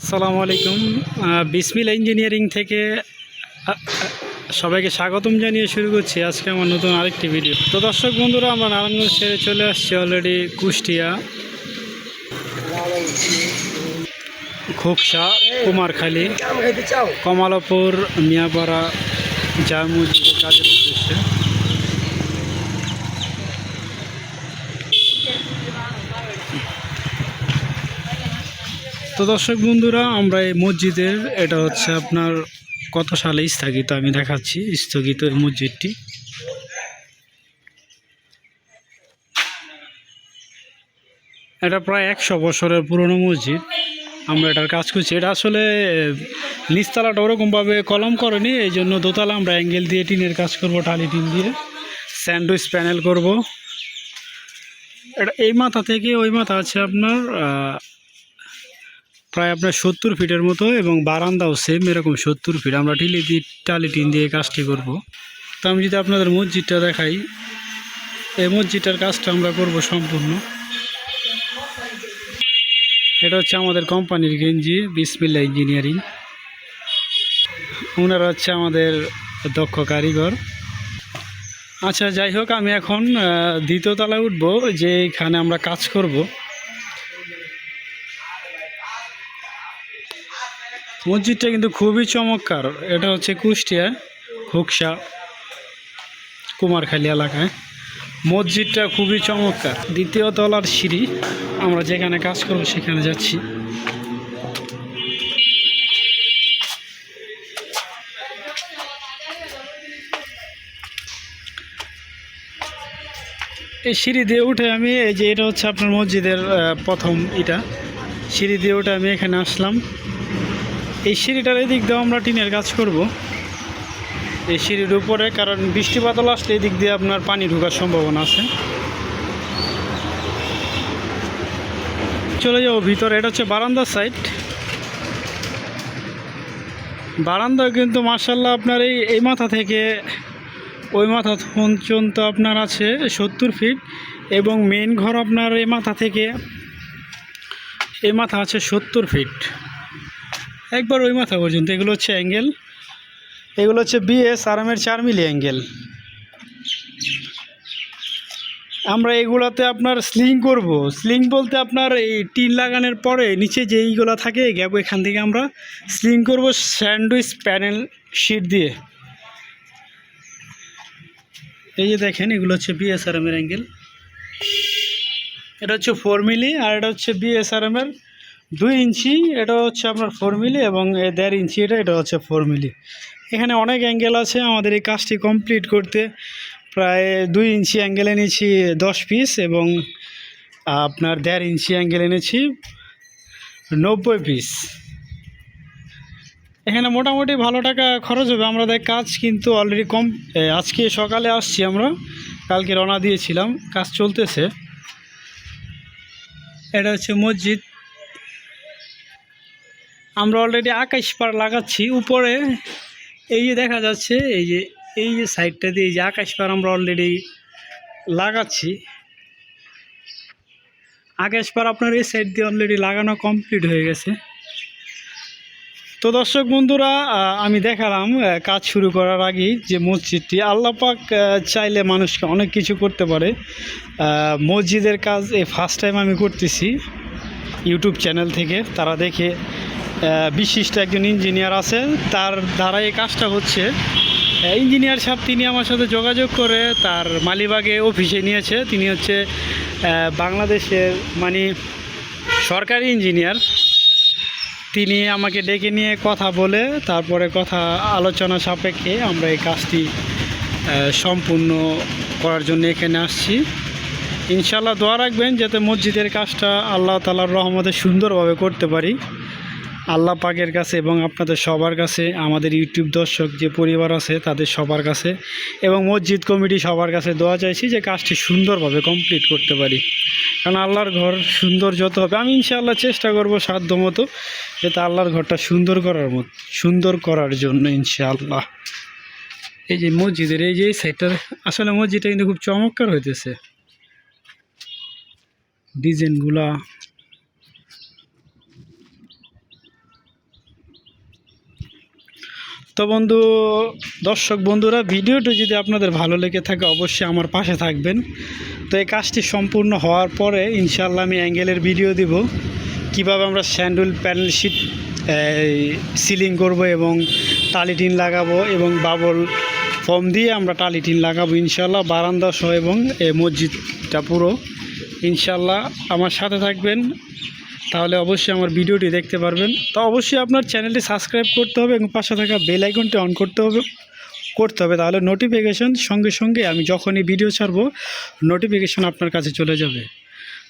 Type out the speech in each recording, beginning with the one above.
আসসালামু আলাইকুম। বিসমিল ইঞ্জিনিয়ারিং থেকে সবাইকে স্বাগতম জানিয়ে শুরু করছি আজকে আমার নতুন আরেকটি ভিডিও। তো দর্শক বন্ধুরা, আমরা নারায়ণগঞ্জ ছেড়ে চলে আসছি অলরেডি কুষ্টিয়া। খোকসা কুমারখালী, কমলাপুর, মিয়াপাড়া মসজিদের কাজের উদ্দেশ্যে। তো দর্শক বন্ধুরা, আমরা এই মসজিদের, এটা হচ্ছে আপনার কত সালে স্থগিত, আমি দেখাচ্ছি স্থগিত এই মসজিদটি। এটা প্রায় একশো বছরের পুরনো মসজিদ, আমরা এটার কাজ করছি। এটা আসলে, নিচতলাটা ওরকমভাবে কলম করেনি, এই জন্য দোতলা আমরা অ্যাঙ্গেল দিয়ে টিনের কাজ করব, টালি টিন দিয়ে। স্যান্ডউইচ প্যানেল করব। এটা এই মাথা থেকে ওই মাথা আছে আপনার প্রায় আপনার সত্তর ফিটের মতো এবং বারান্দাও সেম এরকম সত্তর ফিট। আমরা টিলি দিয়ে টালি টিন দিয়ে কাজটি করব। তো আমি যদি আপনাদের মসজিদটা দেখাই এই মসজিদটার কাজটা আমরা করব সম্পূর্ণ। এটা হচ্ছে আমাদের কোম্পানির গেঞ্জি বিসমিল্লা ইঞ্জিনিয়ারিং। ওনারা হচ্ছে আমাদের দক্ষ কারিগর। আচ্ছা যাই হোক আমি এখন আহ, দ্বিতীয় তলায় উঠবো যে এখানে আমরা কাজ করব। মসজিদটা কিন্তু খুবই চমৎকার। এটা হচ্ছে কুষ্টিয়া খুকসা কুমারখালী এলাকায়। মসজিদটা খুবই চমৎকার। দ্বিতীয় তলার সিঁড়ি, আমরা যেখানে কাজ করব সেখানে যাচ্ছি। এই সিঁড়ি দিয়ে উঠে আমি, এই যে এটা হচ্ছে আপনার মসজিদের প্রথম এটা সিঁড়ি দিয়ে উঠে আমি এখানে আসলাম। এই সিঁড়িটার এদিক দিয়েও আমরা টিনের কাজ করব। এই সিঁড়ির উপরে, কারণ বৃষ্টি বাদল আসলে এদিক দিয়ে আপনার পানি ঢোকার সম্ভাবনা আছে। চলে যাব ভিতরে, এটা হচ্ছে বারান্দার সাইড বারান্দা কিন্তু মার্শাল্লাহ আপনার এই এই মাথা থেকে, ওই মাথা পর্যন্ত আপনার আছে সত্তর ফিট এবং মেন ঘর আপনার এই মাথা থেকে, এই মাথা আছে সত্তর ফিট একবার ওই মাথা পর্যন্ত, এগুলো হচ্ছে অ্যাঙ্গেল এগুলো হচ্ছে বিএস আরামের চার মিলি অ্যাঙ্গেল আমরা এগুলাতে আপনার স্লিং করব। স্লিং বলতে আপনার এই টিন লাগানোর পরে নিচে যে এইগুলো থাকে গ্যাপ এখান থেকে আমরা স্লিং করব স্যান্ডউইচ প্যানেল শিট দিয়ে। এই যে দেখেন, এগুলো হচ্ছে বিএসআরএমের অ্যাঙ্গেল এটা হচ্ছে ফোর মিলি আর এটা হচ্ছে বিএসআরএমের দুই ইঞ্চি, এটা হচ্ছে আপনার ফোর মিলি এবং দেড় ইঞ্চি, এটা এটা হচ্ছে ফোর মিলি এখানে অনেক অ্যাঙ্গেল আছে, আমাদের এই কাজটি কমপ্লিট করতে। প্রায় দুই ইঞ্চি অ্যাঙ্গেল এনেছি দশ পিস এবং আপনার দেড় ইঞ্চি অ্যাঙ্গেল এনেছি নব্বই পিস এখানে মোটামুটি ভালো টাকা খরচ হবে, আমরা দেখ কাজ কিন্তু অলরেডি কম আজকে সকালে আসছি আমরা, কালকে রওনা দিয়েছিলাম, কাজ চলতেছে। এটা হচ্ছে মসজিদ। আমরা অলরেডি আকাশ পার লাগাচ্ছি, উপরে এই যে দেখা যাচ্ছে, এই যে এই যে সাইডটা দিয়ে এই যে আকাশ পার আমরা অলরেডি লাগাচ্ছি। আকাশ পার আপনার এই সাইড দিয়ে অলরেডি লাগানো কমপ্লিট হয়ে গেছে। তো দর্শক বন্ধুরা আমি দেখালাম কাজ শুরু করার আগেই যে মসজিদটি আল্লাপাক চাইলে মানুষকে অনেক কিছু করতে পারে। মসজিদের কাজ এই ফার্স্ট টাইম আমি করতেছি, ইউটিউব চ্যানেল থেকে, তারা দেখে। বিশিষ্ট একজন ইঞ্জিনিয়ার আছে তার দ্বারা এই কাজটা হচ্ছে। ইঞ্জিনিয়ার সাহেব তিনি আমার সাথে যোগাযোগ করে তার মালিবাগে অফিসে নিয়েছে। তিনি হচ্ছে বাংলাদেশের মানে সরকারি ইঞ্জিনিয়ার। তিনি আমাকে ডেকে নিয়ে কথা বলে, তারপরে কথা আলোচনা সাপেক্ষে আমরা এই কাজটি সম্পূর্ণ করার জন্য এখানে আসছি। ইনশাল্লাহ দোয়া রাখবেন যাতে মসজিদের কাজটা আল্লাহ তালার রহমতে সুন্দরভাবে করতে পারি। আল্লাহ পাকের কাছে এবং আপনাদের সবার কাছে, আমাদের ইউটিউব দর্শক যে পরিবার আছে, তাদের সবার কাছে এবং মসজিদ কমিটি সবার কাছে দোয়া চাইছি যে কাজটি সুন্দরভাবে কমপ্লিট করতে পারি। কারণ আল্লাহর ঘর সুন্দর যত হবে, আমি ইনশাআল্লাহ চেষ্টা করব সাধ্য মতো যে যাতে আল্লাহর ঘরটা সুন্দর করার মতো, সুন্দর করার জন্য ইনশাআল্লাহ। এই যে মসজিদের, এই যে এই সাইডটা আসলে মসজিদটা কিন্তু খুব চমৎকার হইতেছে। ডিজাইনগুলা তো বন্ধু, দর্শক বন্ধুরা, ভিডিওটি যদি আপনাদের ভালো লেগে থাকে, অবশ্যই আমার পাশে থাকবেন। তো এই কাজটি সম্পূর্ণ হওয়ার পরে ইনশাল্লাহ আমি অ্যাঙ্গেলের ভিডিও দিব, কীভাবে আমরা স্যান্ডুল প্যানেল শিট সিলিং করব এবং টালি টিন লাগাবো এবং বাবল ফর্ম দিয়ে আমরা টালি টিন লাগাবো ইনশাল্লাহ বারান্দা সহ এবং মসজিদটা পুরো। ইনশাল্লাহ আমার সাথে থাকবেন। তাহলে অবশ্যই আমার ভিডিওটি দেখতে পারবেন। তো অবশ্যই আপনার চ্যানেলটি সাবস্ক্রাইব করতে হবে এবং পাশে থাকা বেল আইকনটি অন করতে হবে করতে হবে। তাহলে নোটিফিকেশন সঙ্গে সঙ্গে আমি যখনই ভিডিও ছাড়বো নোটিফিকেশন আপনার কাছে চলে যাবে।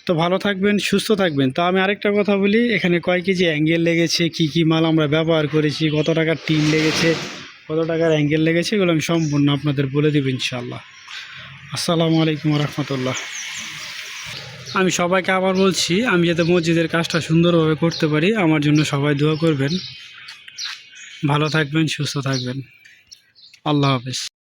তো ভালো থাকবেন, সুস্থ থাকবেন। তো আমি আরেকটা কথা বলি, এখানে কয় কেজি অ্যাঙ্গেল লেগেছে, কি কি মাল আমরা ব্যবহার করেছি, কত টাকার টিন লেগেছে, কত টাকার অ্যাঙ্গেল লেগেছে, এগুলো আমি সম্পূর্ণ আপনাদের বলে দেবো ইনশাল্লাহ আসসালামু আলাইকুম রহমতুল্লাহ। আমি সবাইকে আবার বলছি, আমি যাতে মসজিদের কাজটা সুন্দরভাবে করতে পারি, আমার জন্য সবাই দোয়া করবেন। ভালো থাকবেন, সুস্থ থাকবেন। আল্লাহ হাফেজ।